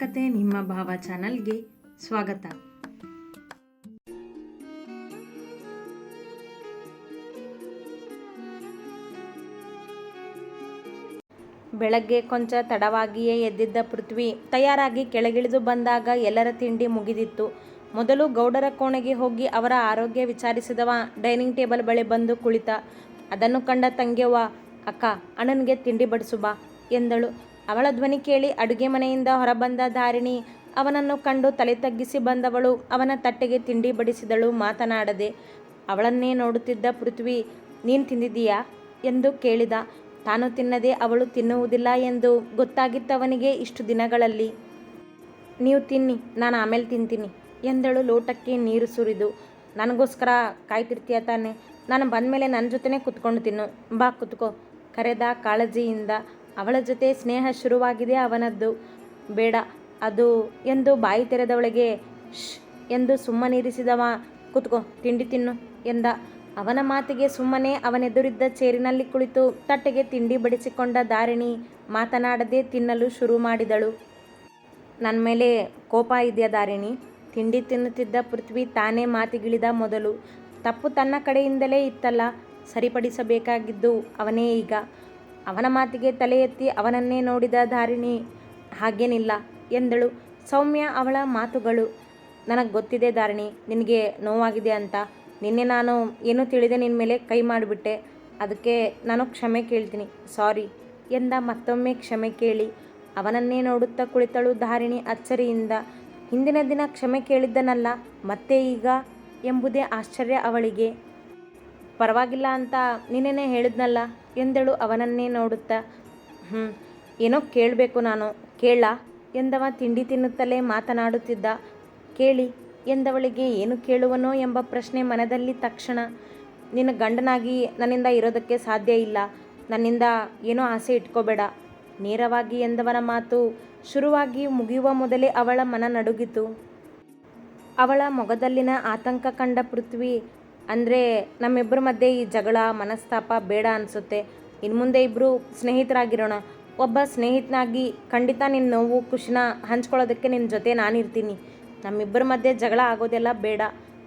ಕತೆ ನಿಮ್ಮ ಭಾವ ಚಾನಲ್ಗೆ ಸ್ವಾಗತ. ಬೆಳಗ್ಗೆ ಕೊಂಚ ತಡವಾಗಿಯೇ ಎದ್ದಿದ್ದ ಪೃಥ್ವಿ ತಯಾರಾಗಿ ಕೆಳಗಿಳಿದು ಬಂದಾಗ ಎಲ್ಲರ ತಿಂಡಿ ಮುಗಿದಿತ್ತು. ಮೊದಲು ಗೌಡರ ಕೋಣೆಗೆ ಹೋಗಿ ಅವರ ಆರೋಗ್ಯ ವಿಚಾರಿಸಿದವ. ಡೈನಿಂಗ್ ಟೇಬಲ್ ಬಳಿ ಬಂದು ಕುಳಿತ. ಅದನ್ನು ಕಂಡ ತಂಗ್ಯವ್ವ ಅಕ್ಕ, ಅಣ್ಣನಿಗೆ ತಿಂಡಿ ಬಡಿಸು ಬಾ ಎಂದಳು. ಅವಳ ಧ್ವನಿ ಕೇಳಿ ಅಡುಗೆ ಮನೆಯಿಂದ ಹೊರಬಂದ ಧಾರಿಣಿ ಅವನನ್ನು ಕಂಡು ತಲೆ ತಗ್ಗಿಸಿ ಬಂದವಳು. ಅವನ ತಟ್ಟೆಗೆ ತಿಂಡಿ ಬಡಿಸಿದಳು. ಮಾತನಾಡದೆ, ಅವಳನ್ನೇ ನೋಡುತ್ತಿದ್ದ ಪೃಥ್ವಿ, ನೀನು ತಿಂದಿದ್ದೀಯಾ? ಎಂದು ಕೇಳಿದ. ತಾನು ತಿನ್ನದೆ ಅವಳು ತಿನ್ನುವುದಿಲ್ಲ ಎಂದು ಗೊತ್ತಾಗಿತ್ತವನಿಗೆ ಇಷ್ಟು ದಿನಗಳಲ್ಲಿ. ನೀವು ತಿನ್ನಿ, ನಾನು ಆಮೇಲೆ ತಿಂತೀನಿ ಎಂದಳು ಲೋಟಕ್ಕೆ ನೀರು ಸುರಿದು. ನನಗೋಸ್ಕರ ಕಾಯ್ತಿರ್ತೀಯ ತಾನೆ. ನಾನು ಬಂದಮೇಲೆ ನನ್ನ ಜೊತೆನೇ ಕುತ್ಕೊಂಡು ತಿನ್ನು. ಬಾ ಕುತ್ಕೋ. ಕರೆದ ಕಾಳಜಿಯಿಂದ ಅವಳ ಜೊತೆ ಸ್ನೇಹ ಶುರುವಾಗಿದೆ, ಅವನದ್ದು ಬೇಡ. ಅದು ಎಂದು ಬಾಯಿ ತೆರೆದವಳಿಗೆ ಶ್ ಎಂದು ಸುಮ್ಮನಿರಿಸಿದವ ಕುತ್ಕೋ, ತಿಂಡಿ ತಿನ್ನು ಎಂದ. ಅವನ ಮಾತಿಗೆ ಸುಮ್ಮನೆ ಅವನೆದುರಿದ್ದ ಚೇರಿನಲ್ಲಿ ಕುಳಿತು ತಟ್ಟೆಗೆ ತಿಂಡಿ ಬಡಿಸಿಕೊಂಡ ದಾರಿಣಿ ಮಾತನಾಡದೆ ತಿನ್ನಲು ಶುರು ಮಾಡಿದಳು. ನನ್ನ ಮೇಲೆ ಕೋಪ ಇದೆಯಾ ದಾರಿಣಿ ತಿಂಡಿ ತಿನ್ನುತ್ತಿದ್ದ ಪೃಥ್ವಿ ತಾನೇ ಮಾತಿಗಿಳಿದ ಮೊದಲು. ತಪ್ಪು ತನ್ನ ಕಡೆಯಿಂದಲೇ ಇತ್ತಲ್ಲ, ಸರಿಪಡಿಸಬೇಕಾಗಿದ್ದು ಅವನೇ ಈಗ. ಅವನ ಮಾತಿಗೆ ತಲೆ ಎತ್ತಿ ಅವನನ್ನೇ ನೋಡಿದ ಧಾರಿಣಿ, ಹಾಗೇನಿಲ್ಲ, ಎಂದಳು. ಸೌಮ್ಯ, ಅವಳ ಮಾತುಗಳು. ನನಗೆ ಗೊತ್ತಿದೆ ಧಾರಿಣಿ, ನಿನಗೆ ನೋವಾಗಿದೆ ಅಂತ. ನಿನ್ನೆ ನಾನು ಏನೂ ತಿಳಿದೆ ನಿನ್ನ ಮೇಲೆ ಕೈ ಮಾಡಿಬಿಟ್ಟೆ. ಅದಕ್ಕೆ ನಾನು ಕ್ಷಮೆ ಕೇಳ್ತೀನಿ. ಸಾರಿ, ಎಂದ ಮತ್ತೊಮ್ಮೆ ಕ್ಷಮೆ ಕೇಳಿ. ಅವನನ್ನೇ ನೋಡುತ್ತಾ ಕುಳಿತಳು ಧಾರಿಣಿ ಅಚ್ಚರಿಯಿಂದ. ಹಿಂದಿನ ದಿನ ಕ್ಷಮೆ ಕೇಳಿದ್ದನಲ್ಲ, ಮತ್ತೆ ಈಗ? ಎಂಬುದೇ ಆಶ್ಚರ್ಯ ಅವಳಿಗೆ. ಪರವಾಗಿಲ್ಲ ಅಂತ ನಿನ್ನೆನೇ ಹೇಳಿದ್ನಲ್ಲ, ಎಂದಳು ಅವನನ್ನೇ ನೋಡುತ್ತಾ. ಹ್ಞೂ ಏನೋ ಕೇಳಬೇಕು ನಾನು, ಕೇಳ, ಎಂದವ ತಿಂಡಿ ತಿನ್ನುತ್ತಲೇ ಮಾತನಾಡುತ್ತಿದ್ದ. ಕೇಳಿ, ಎಂದವಳಿಗೆ ಏನು ಕೇಳುವನೋ ಎಂಬ ಪ್ರಶ್ನೆ ಮನದಲ್ಲಿ ತಕ್ಷಣ, ನಿನ್ನ ಗಂಡನಾಗಿ ನನ್ನಿಂದ ಇರೋದಕ್ಕೆ ಸಾಧ್ಯ ಇಲ್ಲ, ನನ್ನಿಂದ ಏನೋ ಆಸೆ ಇಟ್ಕೋಬೇಡ. ನೇರವಾಗಿ ಎಂದವನ ಮಾತು ಶುರುವಾಗಿ ಮುಗಿಯುವ ಮೊದಲೇ ಅವಳ ಮನ ನಡುಗಿತು. ಅವಳ ಮೊಗದಲ್ಲಿನ ಆತಂಕ ಕಂಡ ಪೃಥ್ವಿ ಅಂದರೆ ನಮ್ಮಿಬ್ಬರ ಮಧ್ಯೆ ಈ ಜಗಳ, ಮನಸ್ತಾಪ ಬೇಡ ಅನಿಸುತ್ತೆ. ಇನ್ನು ಮುಂದೆ ಇಬ್ಬರು ಸ್ನೇಹಿತರಾಗಿರೋಣ. ಒಬ್ಬ ಸ್ನೇಹಿತನಾಗಿ ಖಂಡಿತ ನಿನ್ನ ನೋವು, ಖುಷಿನ ಹಂಚ್ಕೊಳ್ಳೋದಕ್ಕೆ ನಿನ್ನ ಜೊತೆ ನಾನಿರ್ತೀನಿ. ನಮ್ಮಿಬ್ಬರ ಮಧ್ಯೆ ಜಗಳ ಆಗೋದೆಲ್ಲ ಬೇಡ.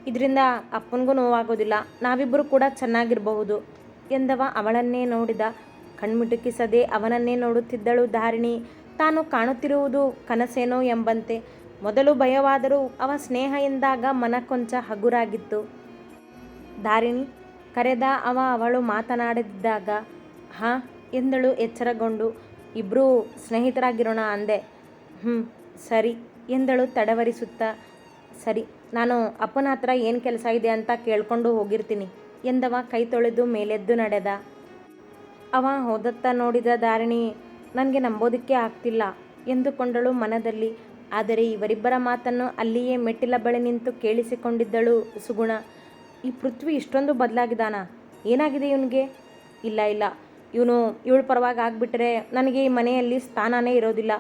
ಇದರಿಂದ ಅಪ್ಪನಿಗೂ ನೋವಾಗೋದಿಲ್ಲ. ನಾವಿಬ್ಬರು ಕೂಡ ಚೆನ್ನಾಗಿರಬಹುದು ಎಂದವ ಅವಳನ್ನೇ ನೋಡಿದ. ಕಣ್ಮಿಟುಕಿಸದೆ ಅವನನ್ನೇ ನೋಡುತ್ತಿದ್ದಳು ಧಾರಿಣಿ. ತಾನು ಕಾಣುತ್ತಿರುವುದು ಕನಸೇನೋ ಎಂಬಂತೆ. ಮೊದಲು ಭಯವಾದರೂ ಅವ ಸ್ನೇಹ ಎಂದಾಗ ಮನ ಕೊಂಚ ಹಗುರಾಗಿತ್ತು. ಧಾರಿಣಿ ಕರೆದ ಅವ ಅವಳು ಮಾತನಾಡಿದ್ದಾಗ, ಹಾಂ, ಎಂದಳು ಎಚ್ಚರಗೊಂಡು ಇಬ್ಬರೂ ಸ್ನೇಹಿತರಾಗಿರೋಣ ಅಂದೆ. ಹ್ಞೂ ಸರಿ, ಎಂದಳು ತಡವರಿಸುತ್ತಾ, ಸರಿ, ನಾನು ಅಪ್ಪನ ಹತ್ರ ಏನು ಕೆಲಸ ಇದೆ ಅಂತ ಕೇಳಿಕೊಂಡು ಹೋಗಿರ್ತೀನಿ, ಎಂದವ ಕೈ ತೊಳೆದು ಮೇಲೆದ್ದು ನಡೆದ. ಅವ ಹೋದತ್ತ ನೋಡಿದ ಧಾರಿಣಿ ನನಗೆ ನಂಬೋದಕ್ಕೆ ಆಗ್ತಿಲ್ಲ, ಎಂದುಕೊಂಡಳು ಮನದಲ್ಲಿ, ಆದರೆ ಇವರಿಬ್ಬರ ಮಾತನ್ನು ಅಲ್ಲಿಯೇ ಮೆಟ್ಟಿಲ ಬಳಿ ನಿಂತು ಕೇಳಿಸಿಕೊಂಡಿದ್ದಳು ಸುಗುಣ. ಈ ಪೃಥ್ವಿ ಇಷ್ಟೊಂದು ಬದಲಾಗಿದ್ದಾನ? ಏನಾಗಿದೆ ಇವನಿಗೆ? ಇಲ್ಲ ಇಲ್ಲ. ಇವನು ಇವಳು ಪರವಾಗಿ ಆಗಿಬಿಟ್ರೆ ನನಗೆ ಈ ಮನೆಯಲ್ಲಿ ಸ್ಥಾನನೇ ಇರೋದಿಲ್ಲ.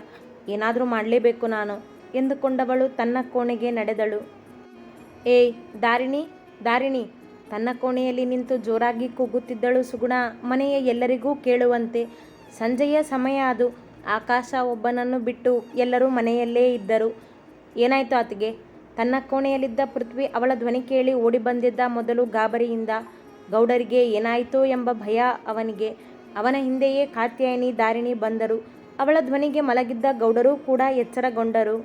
ಏನಾದರೂ ಮಾಡಲೇಬೇಕು ನಾನು ಎಂದುಕೊಂಡವಳು ತನ್ನ ಕೋಣೆಗೆ ನಡೆದಳು. ಏಯ್, ದಾರಿಣಿ ದಾರಿಣಿ. ತನ್ನ ಕೋಣೆಯಲ್ಲಿ ನಿಂತು ಜೋರಾಗಿ ಕೂಗುತ್ತಿದ್ದಳು ಸುಗುಣ ಮನೆಯ ಎಲ್ಲರಿಗೂ ಕೇಳುವಂತೆ. ಸಂಜೆಯ ಸಮಯ ಅದು. ಆಕಾಶ ಒಬ್ಬನನ್ನು ಬಿಟ್ಟು ಎಲ್ಲರೂ ಮನೆಯಲ್ಲೇ ಇದ್ದರು. ಏನಾಯಿತು ಆತಗೆ? ತನ್ನ ಕೋಣೆಯಲ್ಲಿದ್ದ ಪೃಥ್ವಿ ಅವಳ ಧ್ವನಿ ಕೇಳಿ ಓಡಿ ಬಂದಿದ್ದ ಮೊದಲು ಗಾಬರಿಯಿಂದ, ಗೌಡರಿಗೆ ಏನಾಯಿತು ಎಂಬ ಭಯ ಅವನಿಗೆ. ಅವನ ಹಿಂದೆಯೇ ಕಾತ್ಯಾಯಿನಿ, ದಾರಿಣಿ ಬಂದರು. ಅವಳ ಧ್ವನಿಗೆ ಮಲಗಿದ್ದ ಗೌಡರು ಕೂಡ ಎಚ್ಚರಗೊಂಡರು.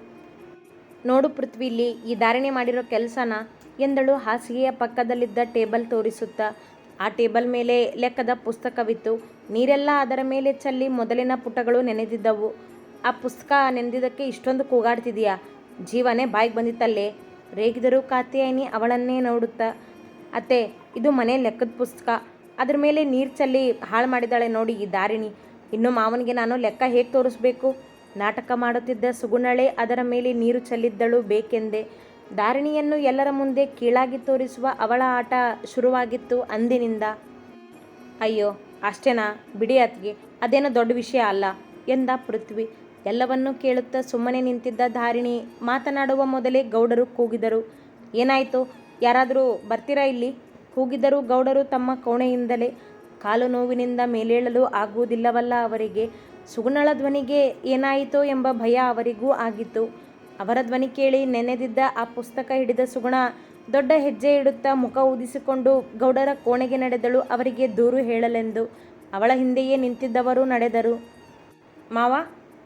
ನೋಡು ಪೃಥ್ವಿಲಿ ಈ ಧಾರಣೆ ಮಾಡಿರೋ ಕೆಲಸನ, ಎಂದಳು ಹಾಸಿಗೆಯ ಪಕ್ಕದಲ್ಲಿದ್ದ ಟೇಬಲ್ ತೋರಿಸುತ್ತಾ. ಆ ಟೇಬಲ್ ಮೇಲೆ ಲೆಕ್ಕದ ಪುಸ್ತಕವಿತ್ತು. ನೀರೆಲ್ಲ ಅದರ ಮೇಲೆ ಚಲ್ಲಿ ಮೊದಲಿನ ಪುಟಗಳು ನೆನೆದಿದ್ದವು. ಆ ಪುಸ್ತಕ ನೆನೆದಿದ್ದಕ್ಕೆ ಇಷ್ಟೊಂದು ಕೂಗಾಡ್ತಿದೀಯಾ ಜೀವನೇ ಬಾಯಿಗೆ ಬಂದಿತ್ತಲ್ಲೇ? ರೇಗಿದರು ಕಾತ್ಯಾಯಿನಿ ಅವಳನ್ನೇ ನೋಡುತ್ತಾ. ಅತ್ತೆ, ಇದು ಮನೆ ಲೆಕ್ಕದ ಪುಸ್ತಕ. ಅದ್ರ ಮೇಲೆ ನೀರು ಚಲ್ಲಿ ಹಾಳು ಮಾಡಿದಾಳೆ ನೋಡಿ ಈ ದಾರಿಣಿ. ಇನ್ನು ಮಾವನಿಗೆ ನಾನು ಲೆಕ್ಕ ಹೇಗೆ ತೋರಿಸ್ಬೇಕು? ನಾಟಕ ಮಾಡುತ್ತಿದ್ದ ಸುಗುಣಳೆ ಅದರ ಮೇಲೆ ನೀರು ಚೆಲ್ಲಿದ್ದಳು ಬೇಕೆಂದೆ. ದಾರಿಣಿಯನ್ನು ಎಲ್ಲರ ಮುಂದೆ ಕೀಳಾಗಿ ತೋರಿಸುವ ಅವಳ ಆಟ ಶುರುವಾಗಿತ್ತು ಅಂದಿನಿಂದ. ಅಯ್ಯೋ, ಅಷ್ಟೇನಾ? ಬಿಡಿ ಅತ್ಗೆ ಅದೇನೋ ದೊಡ್ಡ ವಿಷಯ ಅಲ್ಲ ಎಂದ ಪೃಥ್ವಿ. ಎಲ್ಲವನ್ನೂ ಕೇಳುತ್ತಾ ಸುಮ್ಮನೆ ನಿಂತಿದ್ದ ಧಾರಿಣಿ ಮಾತನಾಡುವ ಮೊದಲೇ ಗೌಡರು ಕೂಗಿದರು. ಏನಾಯಿತು? ಯಾರಾದರೂ ಬರ್ತೀರಾ ಇಲ್ಲಿ? ಕೂಗಿದರೂ ಗೌಡರು ತಮ್ಮ ಕೋಣೆಯಿಂದಲೇ ಕಾಲು ನೋವಿನಿಂದ ಮೇಲೇಳಲು ಆಗುವುದಿಲ್ಲವಲ್ಲ ಅವರಿಗೆ. ಸುಗುಣಳ ಧ್ವನಿಗೆ ಏನಾಯಿತೋ ಎಂಬ ಭಯ ಅವರಿಗೂ ಆಗಿತ್ತು. ಅವರ ಧ್ವನಿ ಕೇಳಿ ನೆನೆದಿದ್ದ ಆ ಪುಸ್ತಕ ಹಿಡಿದ ಸುಗುಣ ದೊಡ್ಡ ಹೆಜ್ಜೆ ಇಡುತ್ತಾ ಮುಖ ಊದಿಸಿಕೊಂಡು ಗೌಡರ ಕೋಣೆಗೆ ನಡೆದಳು ಅವರಿಗೆ ದೂರು ಹೇಳಲೆಂದು. ಅವಳ ಹಿಂದೆಯೇ ನಿಂತಿದ್ದವರು ನಡೆದರು. ಮಾವ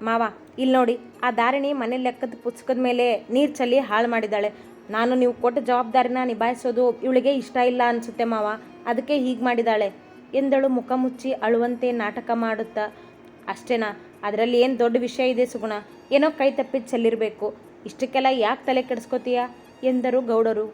ಮಾವ ಇಲ್ಲಿ ನೋಡಿ, ಆ ದಾರಿಣಿ ಮನೆ ಲೆಕ್ಕದ ಪುಸ್ತಕದ ಮೇಲೆ ನೀರು ಚಲ್ಲಿ ಹಾಳು ಮಾಡಿದ್ದಾಳೆ ನಾನು ನೀವು ಕೊಟ್ಟ ಜವಾಬ್ದಾರಿನ ನಿಭಾಯಿಸೋದು ಇವಳಿಗೆ ಇಷ್ಟ ಇಲ್ಲ ಅನಿಸುತ್ತೆ ಮಾವ, ಅದಕ್ಕೆ ಹೀಗೆ ಮಾಡಿದ್ದಾಳೆ ಎಂದಳು ಮುಖ ಮುಚ್ಚಿ ಅಳುವಂತೆ ನಾಟಕ ಮಾಡುತ್ತಾ. ಅಷ್ಟೇನಾ, ಅದರಲ್ಲಿ ಏನು ದೊಡ್ಡ ವಿಷಯ ಇದೆ ಸುಗುಣ, ಏನೋ ಕೈ ತಪ್ಪಿ ಚೆಲ್ಲಿರಬೇಕು. ಇಷ್ಟಕ್ಕೆಲ್ಲ ಯಾಕೆ ತಲೆ ಕೆಡಿಸ್ಕೋತೀಯ? ಎಂದರು ಗೌಡರು.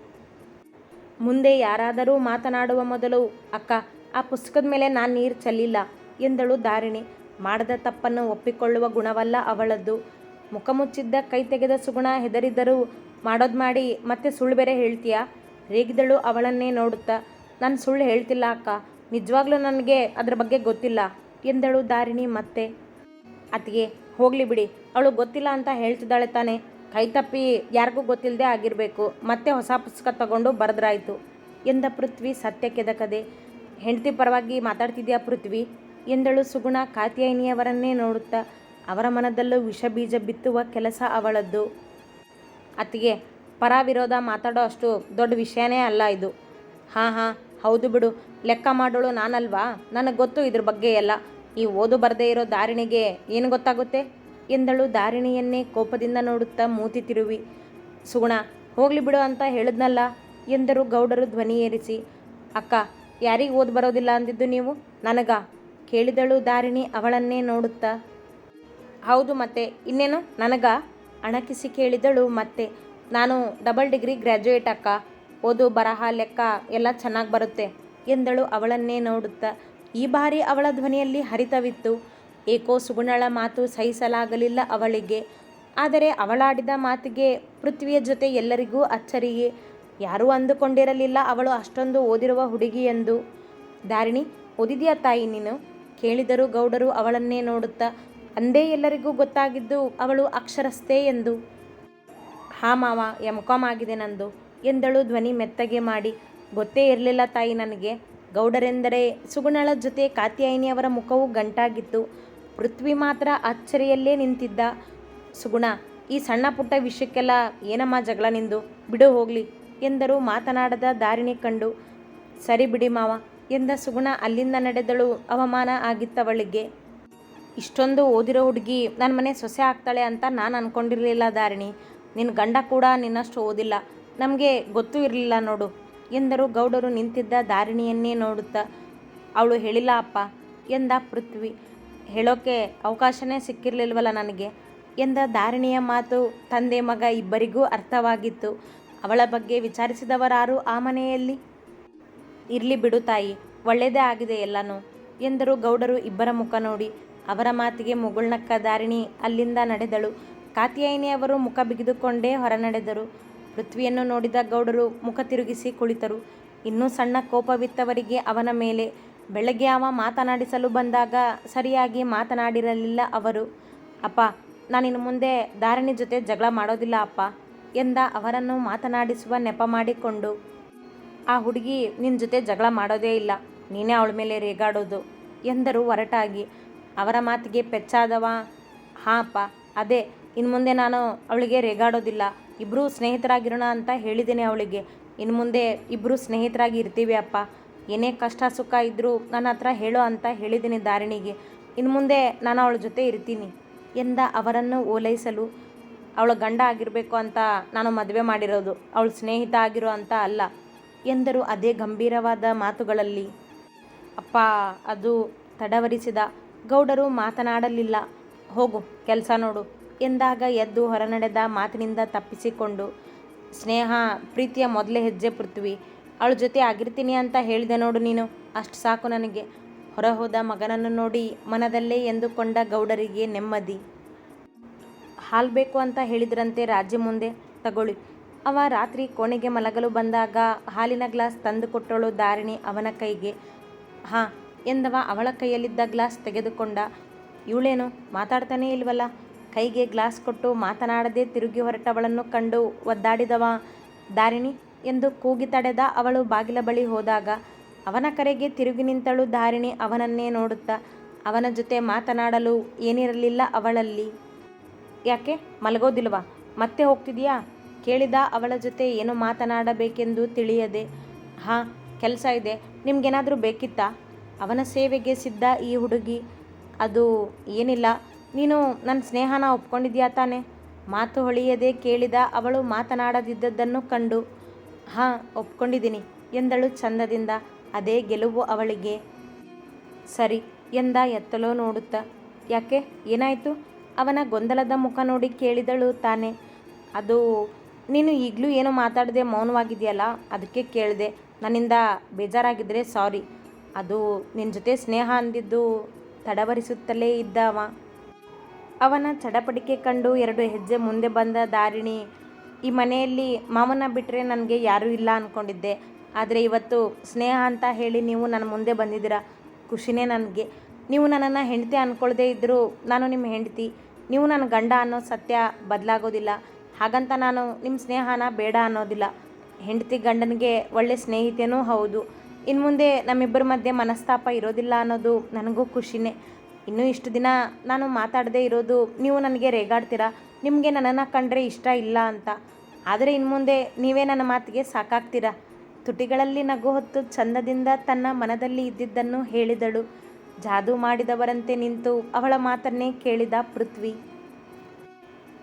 ಮುಂದೆ ಯಾರಾದರೂ ಮಾತನಾಡುವ ಮೊದಲು, ಅಕ್ಕ, ಆ ಪುಸ್ತಕದ ಮೇಲೆ ನಾನು ನೀರು ಚೆಲ್ಲಿಲ್ಲ, ಎಂದಳು ದಾರಿಣಿ. ಮಾಡದ ತಪ್ಪನ್ನು ಒಪ್ಪಿಕೊಳ್ಳುವ ಗುಣವಲ್ಲ ಅವಳದ್ದು. ಮುಖ ಮುಚ್ಚಿದ್ದ ಕೈ ತೆಗೆದ ಸುಗುಣ ಹೆದರಿದ್ದರೂ ಮಾಡೋದು ಮಾಡಿ ಮತ್ತೆ ಸುಳ್ಳು ಬೇರೆ ಹೇಳ್ತೀಯಾ? ರೇಗಿದಳು ಅವಳನ್ನೇ ನೋಡುತ್ತಾ, ನಾನು ಸುಳ್ಳು ಹೇಳ್ತಿಲ್ಲ ಅಕ್ಕ. ನಿಜವಾಗ್ಲೂ ನನಗೆ ಅದ್ರ ಬಗ್ಗೆ ಗೊತ್ತಿಲ್ಲ, ಎಂದಳು ದಾರಿಣಿ ಮತ್ತೆ. ಅತ್ತಿಗೆ, ಹೋಗಲಿ ಬಿಡಿ. ಅವಳು ಗೊತ್ತಿಲ್ಲ ಅಂತ ಹೇಳ್ತಿದ್ದಾಳೆ ತಾನೆ. ಕೈ ತಪ್ಪಿ ಯಾರಿಗೂ ಗೊತ್ತಿಲ್ಲದೆ ಆಗಿರಬೇಕು. ಮತ್ತೆ ಹೊಸ ಪುಸ್ತಕ ತಗೊಂಡು ಬರೆದ್ರಾಯ್ತು, ಎಂದ ಪೃಥ್ವಿ ಸತ್ಯ ಕೆದಕದೆ. ಹೆಂಡತಿ ಪರವಾಗಿ ಮಾತಾಡ್ತಿದ್ಯಾ ಪೃಥ್ವಿ? ಎಂದಳು ಸುಗುಣ ಕಾತ್ಯಾಯಿನಿಯವರನ್ನೇ ನೋಡುತ್ತಾ. ಅವರ ಮನದಲ್ಲೂ ವಿಷ ಬೀಜ ಬಿತ್ತುವ ಕೆಲಸ ಅವಳದ್ದು. ಅತ್ತಿಗೆ ಪರ ವಿರೋಧ ಮಾತಾಡೋ ಅಷ್ಟು ದೊಡ್ಡ ವಿಷಯನೇ ಅಲ್ಲ ಇದು. ಹಾಂ ಹಾಂ, ಹೌದು ಬಿಡು. ಲೆಕ್ಕ ಮಾಡೋಳು ನಾನಲ್ವಾ? ನನಗೆ ಗೊತ್ತು ಇದ್ರ ಬಗ್ಗೆ ಎಲ್ಲ. ಈ ಓದು ಬರದೇ ಇರೋ ದಾರಿಣಿಗೆ ಏನು ಗೊತ್ತಾಗುತ್ತೆ? ಎಂದಳು ದಾರಿಣಿಯನ್ನೇ ಕೋಪದಿಂದ ನೋಡುತ್ತಾ ಮೂತಿ ತಿರುವಿ. ಸುಗುಣ, ಹೋಗ್ಲಿ ಬಿಡು ಅಂತ ಹೇಳಿದ್ನಲ್ಲ ಎಂದರು ಗೌಡರು ಧ್ವನಿ ಏರಿಸಿ. ಅಕ್ಕ, ಯಾರಿಗೆ ಓದ್ ಬರೋದಿಲ್ಲ ಅಂದಿದ್ದು ನೀವು? ನನಗ? ಕೇಳಿದಳು ದಾರಿಣಿ ಅವಳನ್ನೇ ನೋಡುತ್ತಾ. ಹೌದು ಮತ್ತೆ, ಇನ್ನೇನು? ನನಗ ಅಣಕಿಸಿ ಕೇಳಿದಳು ಮತ್ತೆ, ನಾನು ಡಬಲ್ ಡಿಗ್ರಿ ಗ್ರ್ಯಾಜುಯೇಟ್ ಅಕ್ಕ, ಓದು ಬರಹ ಲೆಕ್ಕ ಎಲ್ಲ ಚೆನ್ನಾಗಿ ಬರುತ್ತೆ ಎಂದಳು ಅವಳನ್ನೇ ನೋಡುತ್ತಾ. ಈ ಬಾರಿ ಅವಳ ಧ್ವನಿಯಲ್ಲಿ ಹರಿತವಿತ್ತು. ಏಕೋ ಸುಗುಣಳ ಮಾತು ಸಹಿಸಲಾಗಲಿಲ್ಲ ಅವಳಿಗೆ. ಆದರೆ ಅವಳಾಡಿದ ಮಾತಿಗೆ ಪೃಥ್ವಿಯ ಜೊತೆ ಎಲ್ಲರಿಗೂ ಅಚ್ಚರಿಗೆ ಯಾರೂ ಅಂದುಕೊಂಡಿರಲಿಲ್ಲ ಅವಳು ಅಷ್ಟೊಂದು ಓದಿರುವ ಹುಡುಗಿ ಎಂದು ದಾರಿಣಿ ಓದಿದೆಯಾ ತಾಯಿ ನೀನು? ಕೇಳಿದರು ಗೌಡರು ಅವಳನ್ನೇ ನೋಡುತ್ತಾ, ಅಂದೇ ಎಲ್ಲರಿಗೂ ಗೊತ್ತಾಗಿದ್ದು ಅವಳು ಅಕ್ಷರಸ್ಥೆ ಎಂದು. ಹಾ ಮಾವ ಎಂ ಆಗಿದೆ ನಂದು ಎಂದಳು ಧ್ವನಿ ಮೆತ್ತಗೆ ಮಾಡಿ. ಗೊತ್ತೇ ಇರಲಿಲ್ಲ ತಾಯಿ ನನಗೆ. ಗೌಡರೆಂದರೆ ಸುಗುಣಳ ಜೊತೆ ಕಾತ್ಯಾಯಿನಿಯವರ ಮುಖವು ಗಂಟಾಗಿತ್ತು. ಪೃಥ್ವಿ ಮಾತ್ರ ಅಚ್ಚರಿಯಲ್ಲೇ ನಿಂತಿದ್ದ. ಸುಗುಣ, ಈ ಸಣ್ಣ ಪುಟ್ಟ ವಿಷಯಕ್ಕೆಲ್ಲ ಏನಮ್ಮ ಜಗಳ ನಿಂದು? ಬಿಡು ಹೋಗಲಿ ಎಂದರು ಮಾತನಾಡದ ದಾರಿಣಿ ಕಂಡು. ಸರಿ ಬಿಡಿ ಮಾವ ಎಂದ ಸುಗುಣ ಅಲ್ಲಿಂದ ನಡೆದಳು ಅವಮಾನ ಆಗಿತ್ತವಳಿಗೆ. ಇಷ್ಟೊಂದು ಓದಿರೋ ಹುಡುಗಿ ನನ್ನ ಮನೆ ಸೊಸೆ ಆಗ್ತಾಳೆ ಅಂತ ನಾನು ಅಂದ್ಕೊಂಡಿರಲಿಲ್ಲ ದಾರಿಣಿ ನಿನ್ನ ಗಂಡ ಕೂಡ ನಿನ್ನಷ್ಟು ಓದಿಲ್ಲ. ನಮಗೆ ಗೊತ್ತೂ ಇರಲಿಲ್ಲ ನೋಡು ಎಂದರು ಗೌಡರು ನಿಂತಿದ್ದ ದಾರಿಣಿಯನ್ನೇ ನೋಡುತ್ತಾ. ಅವಳು ಹೇಳಿಲ್ಲ, ಅಪ್ಪ, ಎಂದ ಪೃಥ್ವಿ. ಹೇಳೋಕೆ ಅವಕಾಶನೇ ಸಿಕ್ಕಿರಲಿಲ್ವಲ್ಲ ನನಗೆ ಎಂದ ದಾರಿಣಿಯ ಮಾತು ತಂದೆ ಮಗ ಇಬ್ಬರಿಗೂ ಅರ್ಥವಾಗಿತ್ತು. ಅವಳ ಬಗ್ಗೆ ವಿಚಾರಿಸಿದವರಾರು ಆ ಮನೆಯಲ್ಲಿ? ಇರಲಿ ಬಿಡು ತಾಯಿ ಒಳ್ಳೆಯದೇ ಆಗಿದೆ ಎಲ್ಲನೂ ಎಂದರು ಗೌಡರು ಇಬ್ಬರ ಮುಖ ನೋಡಿ. ಅವರ ಮಾತಿಗೆ ಮುಗುಳ್ನಕ್ಕ ದಾರಿಣಿ ಅಲ್ಲಿಂದ ನಡೆದಳು. ಕಾತಿಯಾಯಿನಿಯವರು ಮುಖ ಬಿಗಿದುಕೊಂಡೇ ಹೊರನಡೆದರು. ಪೃಥ್ವಿಯನ್ನು ನೋಡಿದ ಗೌಡರು ಮುಖ ತಿರುಗಿಸಿ ಕುಳಿತರು. ಇನ್ನೂ ಸಣ್ಣ ಕೋಪವಿತ್ತವರಿಗೆ ಅವನ ಮೇಲೆ. ಬೆಳಗ್ಗೆ ಅವ ಮಾತನಾಡಿಸಲು ಬಂದಾಗ ಸರಿಯಾಗಿ ಮಾತನಾಡಿರಲಿಲ್ಲ ಅವರು. ಅಪ್ಪ, ನಾನಿನ್ನು ಮುಂದೆ ದಾರಿಣಿ ಜೊತೆ ಜಗಳ ಮಾಡೋದಿಲ್ಲ ಅಪ್ಪ, ಎಂದ ಅವರನ್ನು ಮಾತನಾಡಿಸುವ ನೆಪ ಮಾಡಿಕೊಂಡು. ಆ ಹುಡುಗಿ ನಿನ್ನ ಜೊತೆ ಜಗಳ ಮಾಡೋದೇ ಇಲ್ಲ. ನೀನೇ ಅವಳ ಮೇಲೆ ರೇಗಾಡೋದು. ಎಂದರು ಹೊರಟಾಗಿ ಅವರ ಮಾತಿಗೆ ಪೆಚ್ಚಾದವ. ಹಾಪ. ಅದೇ ಇನ್ನು ಮುಂದೆ ನಾನು ಅವಳಿಗೆ ರೇಗಾಡೋದಿಲ್ಲ. ಇಬ್ಬರೂ ಸ್ನೇಹಿತರಾಗಿರೋಣ ಅಂತ ಹೇಳಿದ್ದೀನಿ ಅವಳಿಗೆ. ಇನ್ನು ಮುಂದೆ ಇಬ್ಬರು ಸ್ನೇಹಿತರಾಗಿ ಇರ್ತೀವಿ ಅಪ್ಪ. ಏನೇ ಕಷ್ಟ ಸುಖ ಇದ್ದರೂ ನನ್ನ ಹತ್ರ ಹೇಳೋ ಅಂತ ಹೇಳಿದ್ದೀನಿ ದಾರಿಣಿಗೆ. ಇನ್ನು ಮುಂದೆ ನಾನು ಅವಳ ಜೊತೆ ಇರ್ತೀನಿ ಎಂದ ಅವರನ್ನು ಓಲೈಸಲು. ಅವಳ ಗಂಡ ಆಗಿರಬೇಕು ಅಂತ ನಾನು ಮದುವೆ ಮಾಡಿರೋದು. ಅವಳ ಸ್ನೇಹಿತ ಆಗಿರೋ ಅಂತ ಅಲ್ಲ. ಎಂದರು ಅದೇ ಗಂಭೀರವಾದ ಮಾತುಗಳಲ್ಲಿ, ಅಪ್ಪ, ಅದು ತಡವರಿಸಿದ. ಗೌಡರು ಮಾತನಾಡಲಿಲ್ಲ. ಹೋಗು, ಕೆಲಸ ನೋಡು, ಎಂದಾಗ ಎದ್ದು ಹೊರನಡೆದ ಮಾತಿನಿಂದ ತಪ್ಪಿಸಿಕೊಂಡು, ಸ್ನೇಹ, ಪ್ರೀತಿಯ ಮೊದಲೇ ಹೆಜ್ಜೆ ಪೃಥ್ವಿ ಅವಳ ಜೊತೆ ಆಗಿರ್ತೀನಿ ಅಂತ ಹೇಳಿದೆ ನೋಡು ನೀನು. ಅಷ್ಟು ಸಾಕು ನನಗೆ. ಹೊರಹೋದ ಮಗನನ್ನು ನೋಡಿ ಮನದಲ್ಲೇ ಎಂದುಕೊಂಡ ಗೌಡರಿಗೆ ನೆಮ್ಮದಿ. ಹಾಲು ಬೇಕು ಅಂತ ಹೇಳಿದ್ರಂತೆ ರಾಜ್ಯ ಮುಂದೆ. ತಗೊಳ್ಳಿ. ಅವ ರಾತ್ರಿ ಕೋಣೆಗೆ ಮಲಗಲು ಬಂದಾಗ ಹಾಲಿನ ಗ್ಲಾಸ್ ತಂದು ಕೊಟ್ಟಳು ಧಾರಿಣಿ ಅವನ ಕೈಗೆ. ಹಾಂ, ಎಂದವ ಅವಳ ಕೈಯಲ್ಲಿದ್ದ ಗ್ಲಾಸ್ ತೆಗೆದುಕೊಂಡ. ಇವಳೇನು ಮಾತಾಡ್ತಾನೇ ಇಲ್ವಲ್ಲ? ಕೈಗೆ ಗ್ಲಾಸ್ ಕೊಟ್ಟು ಮಾತನಾಡದೆ ತಿರುಗಿ ಹೊರಟವಳನ್ನು ಕಂಡು ಒದ್ದಾಡಿದವ ದಾರಿಣಿ ಎಂದು ಕೂಗಿ ತಡೆದ ಅವಳು ಬಾಗಿಲ ಬಳಿ ಹೋದಾಗ ಅವನ ಕರೆಗೆ ತಿರುಗಿ ನಿಂತಳು ದಾರಿಣಿ ಅವನನ್ನೇ ನೋಡುತ್ತಾ. ಅವನ ಜೊತೆ ಮಾತನಾಡಲು ಏನಿರಲಿಲ್ಲ ಅವಳಲ್ಲಿ. ಯಾಕೆ ಮಲಗೋದಿಲ್ವಾ? ಮತ್ತೆ ಹೋಗ್ತಿದೀಯಾ? ಕೇಳಿದ ಅವಳ ಜೊತೆ ಏನು ಮಾತನಾಡಬೇಕೆಂದು ತಿಳಿಯದೆ, ಹಾಂ, ಕೆಲಸ ಇದೆ. ನಿಮಗೇನಾದರೂ ಬೇಕಿತ್ತಾ? ಅವನ ಸೇವೆಗೆ ಸಿದ್ಧ ಈ ಹುಡುಗಿ. ಅದು ಏನಿಲ್ಲ. ನೀನು ನನ್ನ ಸ್ನೇಹನ ಒಪ್ಕೊಂಡಿದ್ಯಾ ತಾನೆ? ಮಾತು ಹೊಳೆಯದೆ ಕೇಳಿದ ಅವಳು ಮಾತನಾಡದಿದ್ದದ್ದನ್ನು ಕಂಡು, ಹಾಂ, ಒಪ್ಕೊಂಡಿದ್ದೀನಿ, ಎಂದಳು ಚಂದದಿಂದ. ಅದೇ ಗೆಲುವು ಅವಳಿಗೆ. ಸರಿ, ಎಂದ ಎತ್ತಲೋ ನೋಡುತ್ತಾ. ಯಾಕೆ? ಏನಾಯಿತು? ಅವನ ಗೊಂದಲದ ಮುಖ ನೋಡಿ ಕೇಳಿದಳು ತಾನೆ. ಅದು ನೀನು ಈಗಲೂ ಏನು ಮಾತಾಡದೆ ಮೌನವಾಗಿದೆಯಲ್ಲ ಅದಕ್ಕೆ ಕೇಳಿದೆ. ನನ್ನಿಂದ ಬೇಜಾರಾಗಿದ್ದರೆ ಸಾರಿ. ಅದು ನಿನ್ನ ಜೊತೆ ಸ್ನೇಹ ಅಂದಿದ್ದು ತಡವರಿಸುತ್ತಲೇ ಇದ್ದ ಅವ. ಅವನ ಚಡಪಡಿಕೆ ಕಂಡು ಎರಡು ಹೆಜ್ಜೆ ಮುಂದೆ ಬಂದ ದಾರಿಣಿ, ಈ ಮನೆಯಲ್ಲಿ ಮಾವನ ಬಿಟ್ಟರೆ ನನಗೆ ಯಾರೂ ಇಲ್ಲ ಅಂದ್ಕೊಂಡಿದ್ದೆ ಆದರೆ ಇವತ್ತು ಸ್ನೇಹ ಅಂತ ಹೇಳಿ ನೀವು ನನ್ನ ಮುಂದೆ ಬಂದಿದ್ದೀರ? ಖುಷಿನೇ ನನಗೆ. ನೀವು ನನ್ನನ್ನು ಹೆಂಡತಿ ಅಂದ್ಕೊಳ್ದೇ ಇದ್ದರೂ ನಾನು ನಿಮ್ಮ ಹೆಂಡತಿ. ನೀವು ನನ್ನ ಗಂಡ ಅನ್ನೋ ಸತ್ಯ ಬದಲಾಗೋದಿಲ್ಲ. ಹಾಗಂತ ನಾನು ನಿಮ್ಮ ಸ್ನೇಹನ ಬೇಡ ಅನ್ನೋದಿಲ್ಲ. ಹೆಂಡತಿ ಗಂಡನಿಗೆ ಒಳ್ಳೆ ಸ್ನೇಹಿತೆಯೂ ಹೌದು. ಇನ್ನು ಮುಂದೆ ನಮ್ಮಿಬ್ಬರ ಮಧ್ಯೆ ಮನಸ್ತಾಪ ಇರೋದಿಲ್ಲ ಅನ್ನೋದು ನನಗೂ ಖುಷಿನೇ. ಇನ್ನೂ ಇಷ್ಟು ದಿನ ನಾನು ಮಾತಾಡದೇ ಇರೋದು ನೀವು ನನಗೆ ರೇಗಾಡ್ತೀರಾ? ನಿಮಗೆ ನನ್ನನ್ನು ಕಂಡ್ರೆ ಇಷ್ಟ ಇಲ್ಲ ಅಂತ. ಆದರೆ ಇನ್ನು ಮುಂದೆ ನೀವೇ ನನ್ನ ಮಾತಿಗೆ ಸಾಕಾಗ್ತೀರಾ? ತುಟಿಗಳಲ್ಲಿ ನಗು ಹೊತ್ತು ಚಂದದಿಂದ ತನ್ನ ಮನದಲ್ಲಿ ಇದ್ದಿದ್ದನ್ನು ಹೇಳಿದಳು. ಜಾದೂ ಮಾಡಿದವರಂತೆ ನಿಂತು ಅವಳ ಮಾತನ್ನೇ ಕೇಳಿದ ಪೃಥ್ವಿ.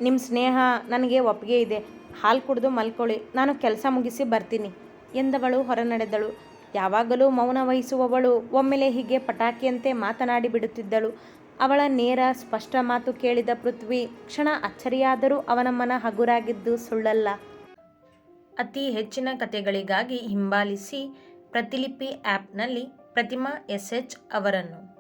ನಿಮ್ಮ ಸ್ನೇಹ ನನಗೆ ಒಪ್ಪಿಗೆ ಇದೆ. ಹಾಲು ಕುಡಿದು ಮಲ್ಕೊಳ್ಳಿ. ನಾನು ಕೆಲಸ ಮುಗಿಸಿ ಬರ್ತೀನಿ ಎಂದವಳು ಹೊರನಡೆದಳು. ಯಾವಾಗಲೂ ಮೌನ ವಹಿಸುವವಳು. ಒಮ್ಮೆಲೆ ಹೀಗೆ ಪಟಾಕಿಯಂತೆ ಮಾತನಾಡಿ ಬಿಡುತ್ತಿದ್ದಳು. ಅವಳ ನೇರ, ಸ್ಪಷ್ಟ ಮಾತು ಕೇಳಿದ ಪೃಥ್ವಿ, ಕ್ಷಣ ಅಚ್ಚರಿಯಾದರೂ ಅವನ ಮನ ಹಗುರಾಗಿದ್ದು ಸುಳ್ಳಲ್ಲ. ಅತಿ ಹೆಚ್ಚಿನ ಕಥೆಗಳಿಗಾಗಿ ಹಿಂಬಾಲಿಸಿ ಪ್ರತಿಲಿಪಿ ಆ್ಯಪ್ನಲ್ಲಿ ಪ್ರತಿಮಾ ಎಸ್ ಎಚ್ ಅವರನ್ನು.